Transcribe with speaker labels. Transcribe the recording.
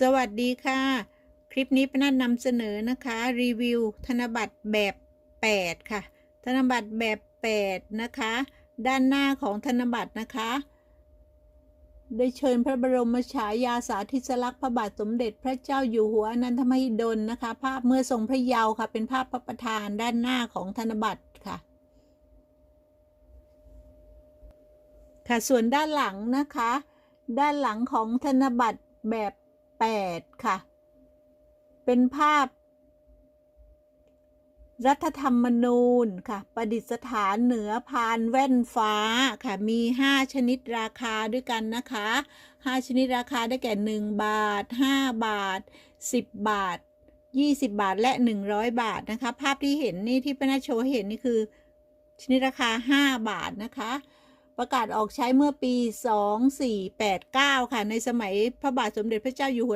Speaker 1: สวัสดีค่ะ คลิปนี้ป้านัทนำเสนอนะคะ รีวิว ธนบัตรแบบ 8 ค่ะ ธนบัตรแบบ 8 นะคะ ด้านหน้าของธนบัตรนะคะ ได้เชิญพระบรมฉายาสาธิสลักษณ์พระบาทสมเด็จพระเจ้าอยู่หัวอนันทมหิดลนะคะ ภาพเมื่อทรงพระเยาว์ค่ะ เป็นภาพพระประธานด้านหน้าของธนบัตรค่ะค่ะส่วนด้านหลังนะคะ ด้านหลังของธนบัตรแบบ 8 ค่ะ เป็นภาพ รัฐธรรมนูญค่ะ ประดิษฐานเหนือพานแว่นฟ้าค่ะ มี 5 ชนิดราคาด้วยกันนะคะ 5 ชนิดราคาได้แก่ 1 บาท 5 บาท 10 บาท 20 บาทและ 100 บาทนะคะ ภาพที่เห็นนี่ที่ป้านาโชว์เห็นนี่คือ ชนิดราคา 5 บาทนะคะ ประกาศออกใช้เมื่อปี 2489 ค่ะ ในสมัยพระบาทสมเด็จพระเจ้าอยู่หัว